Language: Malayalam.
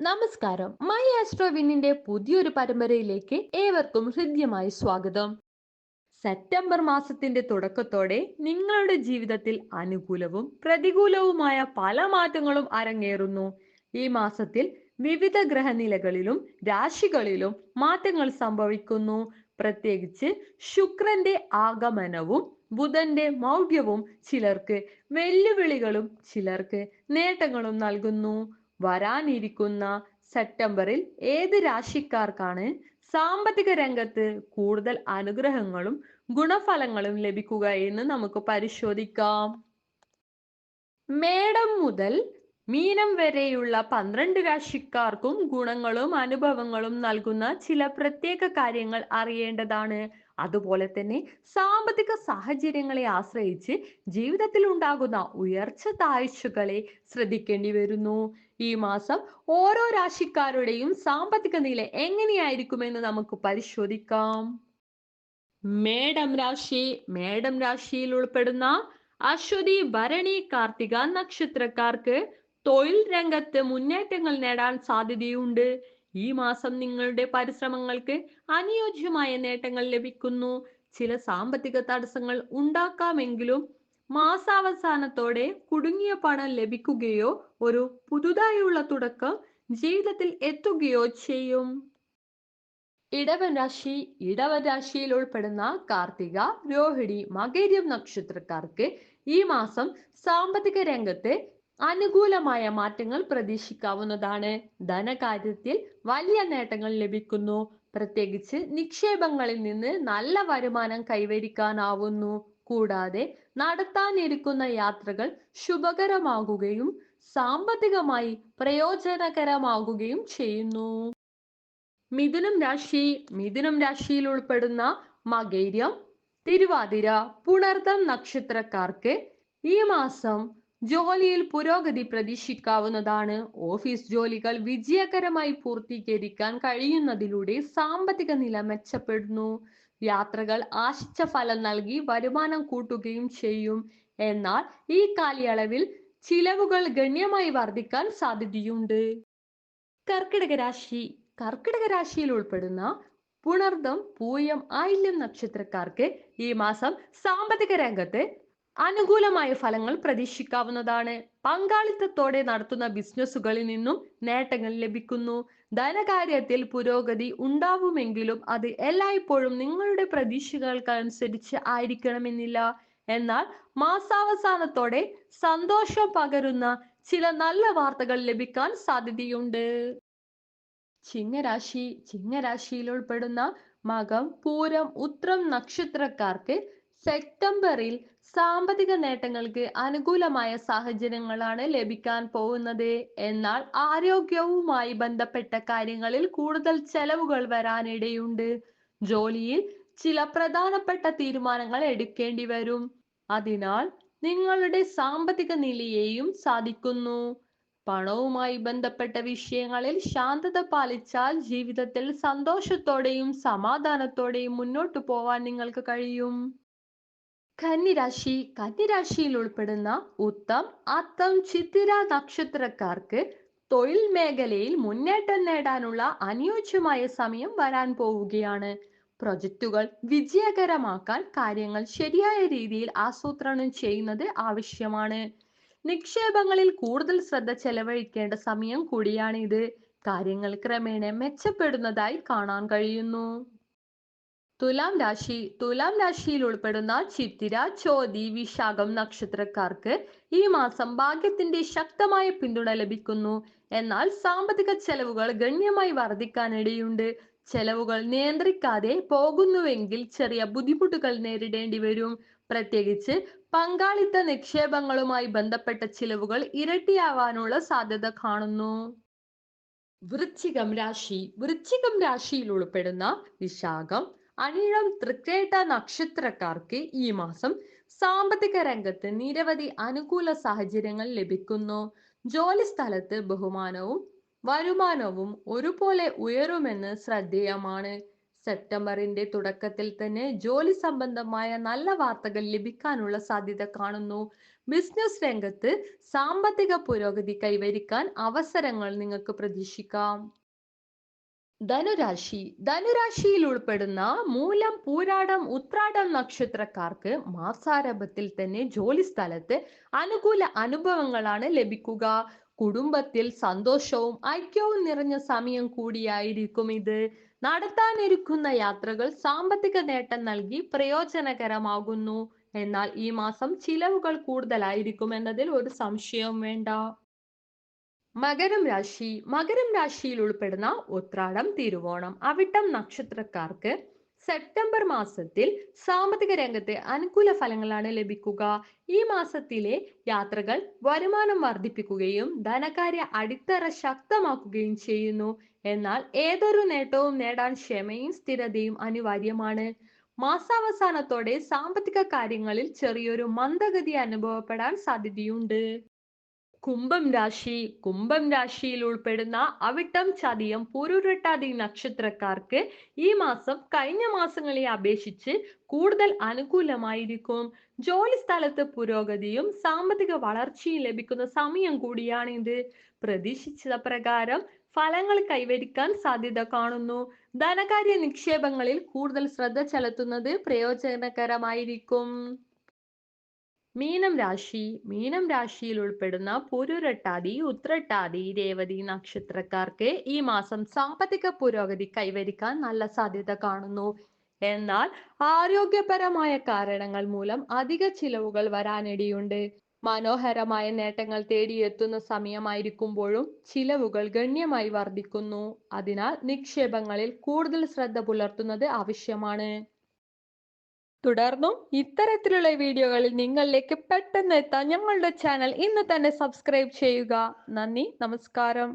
നമസ്കാരം. മൈ ആസ്ട്രോവിന്നിന്റെ പുതിയൊരു പരമ്പരയിലേക്ക് ഏവർക്കും ഹൃദ്യമായി സ്വാഗതം. സെപ്റ്റംബർ മാസത്തിന്റെ തുടക്കത്തോടെ നിങ്ങളുടെ ജീവിതത്തിൽ അനുകൂലവും പ്രതികൂലവുമായ പല മാറ്റങ്ങളും അരങ്ങേറുന്നു. ഈ മാസത്തിൽ വിവിധ ഗ്രഹനിലകളിലും രാശികളിലും മാറ്റങ്ങൾ സംഭവിക്കുന്നു. പ്രത്യേകിച്ച് ശുക്രന്റെ ആഗമനവും ബുധന്റെ മൗഢ്യവും ചിലർക്ക് വെല്ലുവിളികളും ചിലർക്ക് നേട്ടങ്ങളും നൽകുന്നു. വരാനിരിക്കുന്ന സെപ്റ്റംബറിൽ ഏത് രാശിക്കാർക്കാണ് സാമ്പത്തിക രംഗത്ത് കൂടുതൽ അനുഗ്രഹങ്ങളും ഗുണഫലങ്ങളും ലഭിക്കുക എന്ന് നമുക്ക് പരിശോധിക്കാം. മേടം മുതൽ മീനം വരെയുള്ള പന്ത്രണ്ട് രാശിക്കാർക്കും ഗുണങ്ങളും അനുഭവങ്ങളും നൽകുന്ന ചില പ്രത്യേക കാര്യങ്ങൾ അറിയേണ്ടതാണ്. അതുപോലെ തന്നെ സാമ്പത്തിക സാഹചര്യങ്ങളെ ആശ്രയിച്ച് ജീവിതത്തിൽ ഉണ്ടാകുന്ന ഉയർച്ച താഴ്ചകളെ ശ്രദ്ധിക്കേണ്ടി വരുന്നു. ഈ മാസം ഓരോ രാശിക്കാരുടെയും സാമ്പത്തിക നില എങ്ങനെയായിരിക്കുമെന്ന് നമുക്ക് പരിശോധിക്കാം. മേടം രാശി. മേടം രാശിയിൽ ഉൾപ്പെടുന്ന അശ്വതി ഭരണി കാർത്തിക നക്ഷത്രക്കാർക്ക് തൊഴിൽ രംഗത്ത് മുന്നേറ്റങ്ങൾ നേടാൻ സാധ്യതയുണ്ട്. ഈ മാസം നിങ്ങളുടെ പരിശ്രമങ്ങൾക്ക് അനുയോജ്യമായ നേട്ടങ്ങൾ ലഭിക്കുന്നു. ചില സാമ്പത്തിക തടസ്സങ്ങൾ ഉണ്ടാക്കാമെങ്കിലും മാസാവസാനത്തോടെ കുടുങ്ങിയ പണം ലഭിക്കുകയോ ഒരു പുതുതായുള്ള തുടക്കം ജീവിതത്തിൽ എത്തുകയോ ചെയ്യും. ഇടവൻ രാശി ഇടവൻ രാശിയിൽ ഉൾപ്പെടുന്ന കാർത്തിക രോഹിണി മകേരിയം നക്ഷത്രക്കാർക്ക് ഈ മാസം സാമ്പത്തിക രംഗത്ത് അനുകൂലമായ മാറ്റങ്ങൾ പ്രതീക്ഷിക്കാവുന്നതാണ്. ധനകാര്യത്തിൽ വലിയ നേട്ടങ്ങൾ ലഭിക്കുന്നു. പ്രത്യേകിച്ച് നിക്ഷേപങ്ങളിൽ നിന്ന് നല്ല വരുമാനം കൈവരിക്കാനാവുന്നു. കൂടാതെ നടത്താനിരിക്കുന്ന യാത്രകൾ ശുഭകരമാകുകയും സാമ്പത്തികമായി പ്രയോജനകരമാകുകയും ചെയ്യുന്നു. മിഥുനം രാശി. മിഥുനം രാശിയിൽ ഉൾപ്പെടുന്ന മകേര്യം തിരുവാതിര പുണർതം നക്ഷത്രക്കാർക്ക് ഈ മാസം ജോലിയിൽ പുരോഗതി പ്രതീക്ഷിക്കാവുന്നതാണ്. ഓഫീസ് ജോലികൾ വിജയകരമായി പൂർത്തീകരിക്കാൻ കഴിയുന്നതിലൂടെ സാമ്പത്തിക നില മെച്ചപ്പെടുന്നു. യാത്രകൾ ആശിച്ച ഫലം നൽകി വരുമാനം കൂട്ടുകയും ചെയ്യും. എന്നാൽ ഈ കാലയളവിൽ ചിലവുകൾ ഗണ്യമായി വർദ്ധിക്കാൻ സാധ്യതയുണ്ട്. കർക്കിടക രാശി. കർക്കിടക രാശിയിൽ ഉൾപ്പെടുന്ന പുണർദം പൂയം ആയില്യം നക്ഷത്രക്കാർക്ക് ഈ മാസം സാമ്പത്തിക രംഗത്ത് അനുകൂലമായ ഫലങ്ങൾ പ്രതീക്ഷിക്കാവുന്നതാണ്. പങ്കാളിത്തത്തോടെ നടത്തുന്ന ബിസിനസ്സുകളിൽ നിന്നും നേട്ടങ്ങൾ ലഭിക്കുന്നു. ധനകാര്യത്തിൽ പുരോഗതി ഉണ്ടാവുമെങ്കിലും അത് എല്ലായ്പ്പോഴും നിങ്ങളുടെ പ്രതീക്ഷകൾക്കനുസരിച്ച് ആയിരിക്കണമെന്നില്ല. എന്നാൽ മാസാവസാനത്തോടെ സന്തോഷം പകരുന്ന ചില നല്ല വാർത്തകൾ ലഭിക്കാൻ സാധ്യതയുണ്ട്. ചിങ്ങരാശി ചിങ്ങരാശിയിൽ ഉൾപ്പെടുന്ന മകം പൂരം ഉത്രം നക്ഷത്രക്കാർക്ക് സെപ്റ്റംബറിൽ സാമ്പത്തിക നേട്ടങ്ങൾക്ക് അനുകൂലമായ സാഹചര്യങ്ങളാണ് ലഭിക്കാൻ പോകുന്നത്. എന്നാൽ ആരോഗ്യവുമായി ബന്ധപ്പെട്ട കാര്യങ്ങളിൽ കൂടുതൽ ചെലവുകൾ വരാനിടയുണ്ട്. ജോലിയിൽ ചില പ്രധാനപ്പെട്ട തീരുമാനങ്ങൾ എടുക്കേണ്ടി വരും. അതിനാൽ നിങ്ങളുടെ സാമ്പത്തിക നിലയെയും സാധിക്കുന്നു. പണവുമായി ബന്ധപ്പെട്ട വിഷയങ്ങളിൽ ശാന്തത പാലിച്ചാൽ ജീവിതത്തിൽ സന്തോഷത്തോടെയും സമാധാനത്തോടെയും മുന്നോട്ടു പോവാൻ നിങ്ങൾക്ക് കഴിയും. കന്നിരാശി കന്നിരാശിയിൽ ഉൾപ്പെടുന്ന ഉത്തം അത്തം ചിത്തിര നക്ഷത്രക്കാർക്ക് തൊഴിൽ മേഖലയിൽ മുന്നേറ്റം നേടാനുള്ള അനുയോജ്യമായ സമയം വരാൻ പോവുകയാണ്. പ്രൊജക്റ്റുകൾ വിജയകരമാക്കാൻ കാര്യങ്ങൾ ശരിയായ രീതിയിൽ ആസൂത്രണം ചെയ്യുന്നത് ആവശ്യമാണ്. നിക്ഷേപങ്ങളിൽ കൂടുതൽ ശ്രദ്ധ ചെലവഴിക്കേണ്ട സമയം കൂടിയാണിത്. കാര്യങ്ങൾ ക്രമേണ മെച്ചപ്പെടുന്നതായി കാണാൻ കഴിയുന്നു. തുലാം രാശി തുലാം രാശിയിൽ ഉൾപ്പെടുന്ന ചിത്തിര ചോതി വിശാഖം നക്ഷത്രക്കാർക്ക് ഈ മാസം ഭാഗ്യത്തിന്റെ ശക്തമായ പിന്തുണ ലഭിക്കുന്നു. എന്നാൽ സാമ്പത്തിക ചെലവുകൾ ഗണ്യമായി വർദ്ധിക്കാനിടയുണ്ട് ചെലവുകൾ നിയന്ത്രിക്കാതെ പോകുന്നുവെങ്കിൽ ചെറിയ ബുദ്ധിമുട്ടുകൾ നേരിടേണ്ടി വരും. പ്രത്യേകിച്ച് പങ്കാളിത്ത നിക്ഷേപങ്ങളുമായി ബന്ധപ്പെട്ട ചിലവുകൾ ഇരട്ടിയാവാനുള്ള സാധ്യത കാണുന്നു. വൃശ്ചികം രാശി വൃശ്ചികം രാശിയിൽ ഉൾപ്പെടുന്ന വിശാഖം അനിഴം തൃക്കേട്ട നക്ഷത്രക്കാർക്ക് ഈ മാസം സാമ്പത്തിക രംഗത്ത് നിരവധി അനുകൂല സാഹചര്യങ്ങൾ ലഭിക്കുന്നു. ജോലി സ്ഥലത്ത് ബഹുമാനവും വരുമാനവും ഒരുപോലെ ഉയരുമെന്ന് ശ്രദ്ധേയമാണ്. സെപ്റ്റംബറിന്റെ തുടക്കത്തിൽ തന്നെ ജോലി സംബന്ധമായ നല്ല വാർത്തകൾ ലഭിക്കാനുള്ള സാധ്യത കാണുന്നു. ബിസിനസ് രംഗത്ത് സാമ്പത്തിക പുരോഗതി കൈവരിക്കാൻ അവസരങ്ങൾ നിങ്ങൾക്ക് പ്രതീക്ഷിക്കാം. ധനുരാശി. ധനുരാശിയിൽ ഉൾപ്പെടുന്ന മൂലം പൂരാടം ഉത്രാടം നക്ഷത്രക്കാർക്ക് മാസാരംഭത്തിൽ തന്നെ ജോലി സ്ഥലത്ത് അനുകൂല അനുഭവങ്ങളാണ് ലഭിക്കുക. കുടുംബത്തിൽ സന്തോഷവും ഐക്യവും നിറഞ്ഞ സമയം കൂടിയായിരിക്കും ഇത്. നടത്താനിരിക്കുന്ന യാത്രകൾ സാമ്പത്തിക നേട്ടം നൽകി പ്രയോജനകരമാകുന്നു. എന്നാൽ ഈ മാസം ചിലവുകൾ കൂടുതലായിരിക്കും എന്നതിൽ ഒരു സംശയവും വേണ്ട. മകരം രാശി മകരം രാശിയിൽ ഉൾപ്പെടുന്ന ഉത്രാടം തിരുവോണം. അവിട്ടം നക്ഷത്രക്കാർക്ക് സെപ്റ്റംബർ മാസത്തിൽ സാമ്പത്തിക രംഗത്തെ അനുകൂല ഫലങ്ങളാണ് ലഭിക്കുക. ഈ മാസത്തിലെ യാത്രകൾ വരുമാനം വർദ്ധിപ്പിക്കുകയും ധനകാര്യ അടിത്തറ ശക്തമാക്കുകയും ചെയ്യുന്നു. എന്നാൽ ഏതൊരു നേട്ടവും നേടാൻ ക്ഷമയും സ്ഥിരതയും അനിവാര്യമാണ്. മാസാവസാനത്തോടെ സാമ്പത്തിക കാര്യങ്ങളിൽ ചെറിയൊരു മന്ദഗതി അനുഭവപ്പെടാൻ സാധ്യതയുണ്ട്. കുംഭം രാശി കുംഭം രാശിയിൽ ഉൾപ്പെടുന്ന അവിട്ടം ചതിയം പുരുരട്ടാതി നക്ഷത്രക്കാർക്ക് ഈ മാസം കഴിഞ്ഞ മാസങ്ങളെ അപേക്ഷിച്ച് കൂടുതൽ അനുകൂലമായിരിക്കും. ജോലി സ്ഥലത്ത് പുരോഗതിയും സാമ്പത്തിക വളർച്ചയും ലഭിക്കുന്ന സമയം കൂടിയാണിത്. പ്രതീക്ഷിച്ച പ്രകാരം ഫലങ്ങൾ കൈവരിക്കാൻ സാധ്യത കാണുന്നു. ധനകാര്യ നിക്ഷേപങ്ങളിൽ കൂടുതൽ ശ്രദ്ധ ചെലുത്തുന്നത് പ്രയോജനകരമായിരിക്കും. മീനം രാശി മീനം രാശിയിൽ ഉൾപ്പെടുന്ന പുരുരട്ടാതി ഉത്രട്ടാതി രേവതി നക്ഷത്രക്കാർക്ക് ഈ മാസം സാമ്പത്തിക പുരോഗതി കൈവരിക്കാൻ നല്ല സാധ്യത കാണുന്നു. എന്നാൽ ആരോഗ്യപരമായ കാരണങ്ങൾ മൂലം അധിക ചിലവുകൾ വരാനിടയുണ്ട്. മനോഹരമായ നേട്ടങ്ങൾ തേടിയെത്തുന്ന സമയമായിരിക്കുമ്പോഴും ചിലവുകൾ ഗണ്യമായി വർദ്ധിക്കുന്നു. അതിനാൽ നിക്ഷേപങ്ങളിൽ കൂടുതൽ ശ്രദ്ധ പുലർത്തുന്നത് ആവശ്യമാണ്. തുടർന്നും ഇത്തരത്തിലുള്ള വീഡിയോകളിൽ നിങ്ങളിലേക്ക് പെട്ടെന്ന് എത്താൻ ഞങ്ങളുടെ ചാനൽ ഇന്ന് തന്നെ സബ്സ്ക്രൈബ് ചെയ്യുക. നന്ദി നമസ്കാരം.